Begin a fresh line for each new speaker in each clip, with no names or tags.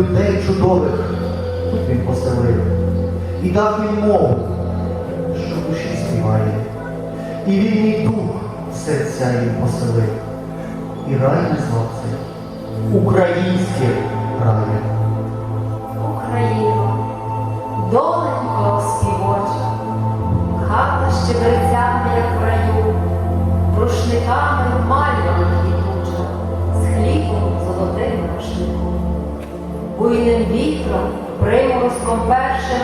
Людей чудових він поселив, і дав їм мову, що душі співає, і вільний дух серця їм поселив, і рай назвав це українським раєм.
Україно, доленько співоча, хата щеберцями, як в раю, рушниками мальвами Буйним приморозком першим,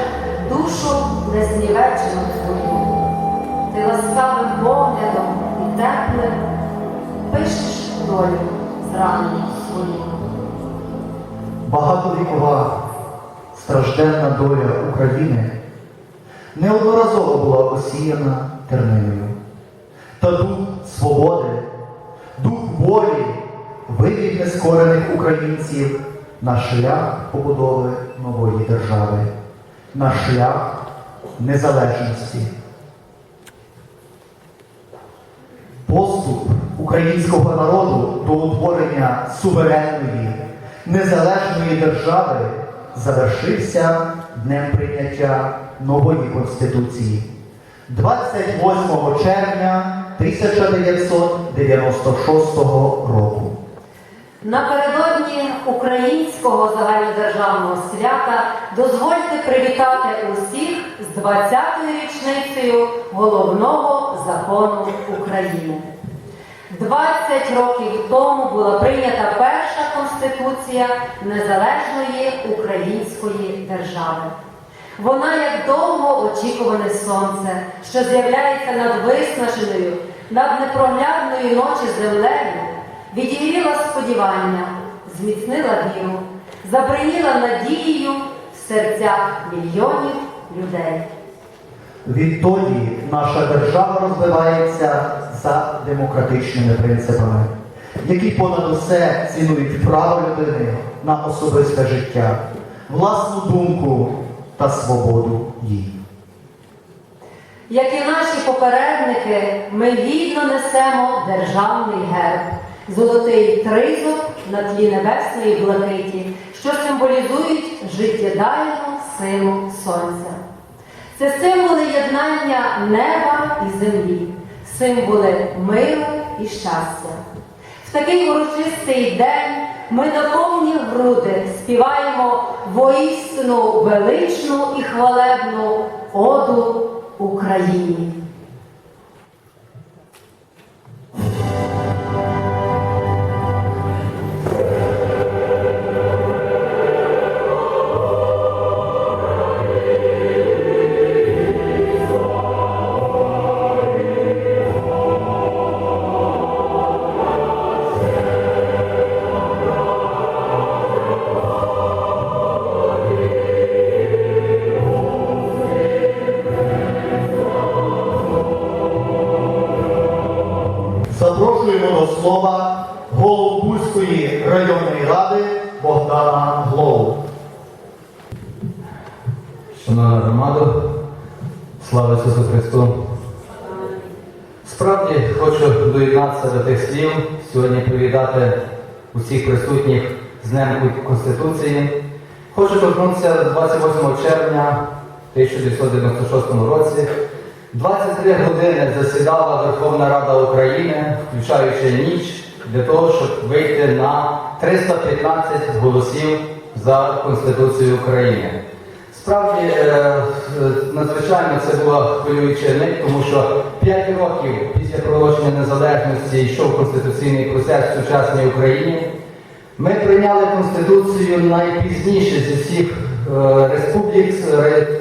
душу незнівечену твою. Ти ласкавим поглядом і теплим пишеш долю зранену свою.
Багатовікова стражденна доля України неодноразово була осіяна терниною. Та дух свободи, дух волі вивів нескорених українців на шлях побудови нової держави, на шлях незалежності. Поступ українського народу до утворення суверенної, незалежної держави завершився днем прийняття нової Конституції 28 червня 1996 року.
Напередодні українського загальнодержавного свята дозвольте привітати усіх з 20-ю річницею головного закону України. 20 років тому була прийнята перша конституція незалежної української держави. Вона як довго очікуване сонце, що з'являється над виснаженою, над непроглядною ночі землею, відігріла сподівання, зміцнила віру, забриніла надією в серцях мільйонів людей.
Відтоді наша держава розвивається за демократичними принципами, які понад усе цінують право людини на особисте життя, власну думку та свободу їй.
Як і наші попередники, ми гідно несемо державний герб, золотий тризуб на тлі небесної блакиті, що символізують життєдайну силу сонця. Це символи єднання неба і землі, символи миру і щастя. В такий урочистий день ми на повні груди співаємо воістину величну і хвалебну оду Україні.
Слова Голобузької районної ради Богдана Глову.
Шановна громада, слава Ісусу Христу! Справді хочу доєднатися до тих слів, сьогодні привітати усіх присутніх з Днем Конституції. Хочу торкнутися 28 червня 1996 році. 23 години засідала Верховна Рада України, включаючи ніч, для того, щоб вийти на 315 голосів за Конституцію України. Справді, е, надзвичайно це була хвилююча мить, тому що 5 років після проголошення незалежності йшов конституційний процес в сучасній Україні. Ми прийняли Конституцію найпізніше зі всіх е, республік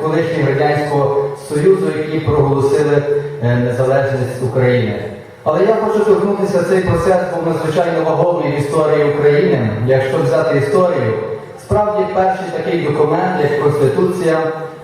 колишнього Радянського Союзу, які проголосили е, незалежність України. Але я хочу торкнутися цей процес, був надзвичайно вагомий в історії України. Якщо взяти історію, справді перший такий документ, як Конституція,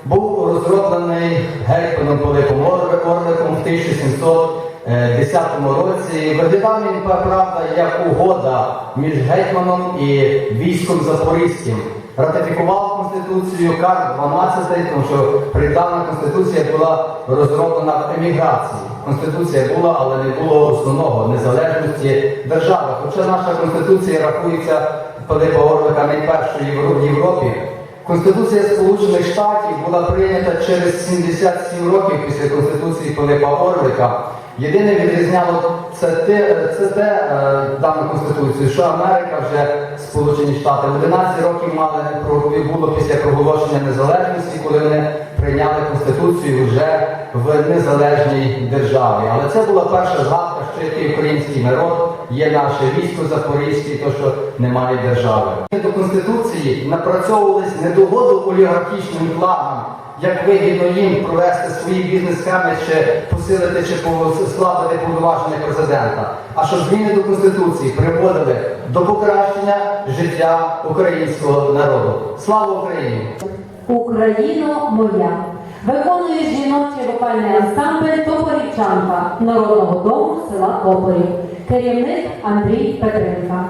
був розроблений гетьманом Пилипом Ор- Орликом в 1710 році. І Виглядав він, правда, як угода між гетьманом і військом Запорізьким. Ратифікував Конституцію Карл 12, тому що придана Конституція була розроблена в еміграції. Конституція була, але не було основного незалежності держави. Хоча наша Конституція рахується Пилипа Орлика найпершою в Європі. Конституція Сполучених Штатів була прийнята через 77 років після Конституції Пилипа Орлика. Єдине відрізняло це те, це те е, дану конституцію, що Америка вже Сполучені Штати 11 років мали було після проголошення незалежності, коли вони прийняли конституцію вже в незалежній державі. Але це була перша згадка, що який український народ є наше військо Запорізьке, то що немає держави. До конституції напрацьовувались недогоду олігархічним кланам як вигідно їм провести свої бізнес-схеми чи посилити чи послабити повноваження президента. А щоб зміни до Конституції приводили до покращення життя українського народу. Слава Україні!
Україно моя. Виконує жіночий вокальний ансамбль Топорівчанка Народного дому села Топорів. Керівник Андрій Петренка.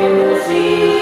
in
the.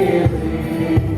forgiving.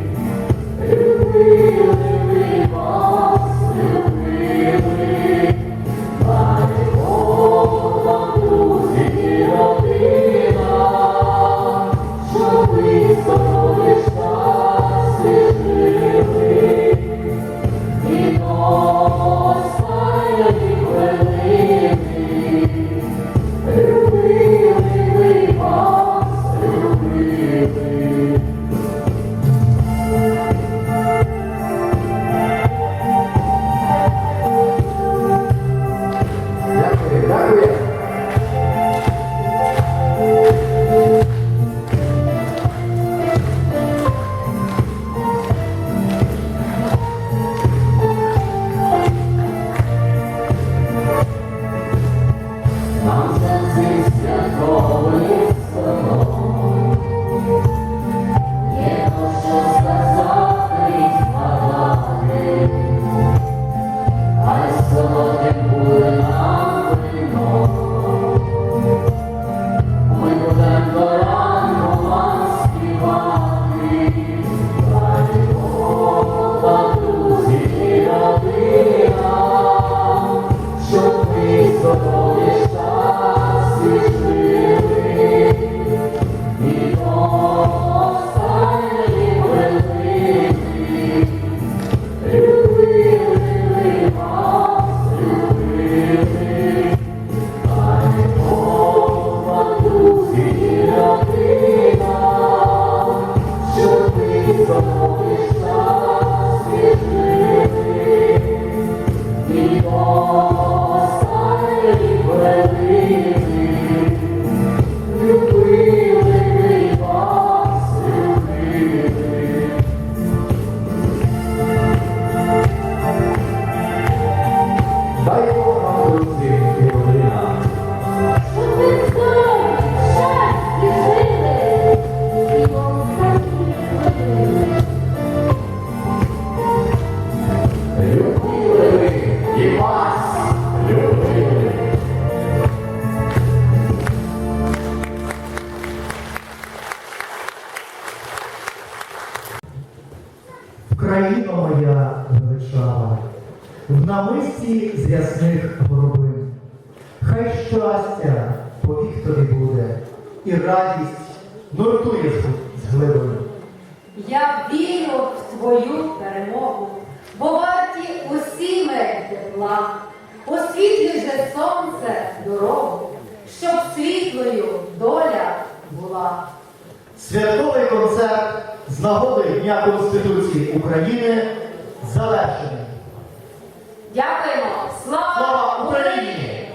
Дай нуртує з- глибин.
Я вірю в твою перемогу, бо варті усі ми тепла, освітлюй же сонце дорогу, щоб світлою доля була.
Святковий концерт з нагоди Дня Конституції України завершений.
Дякуємо! Слава
Слава!
Україні!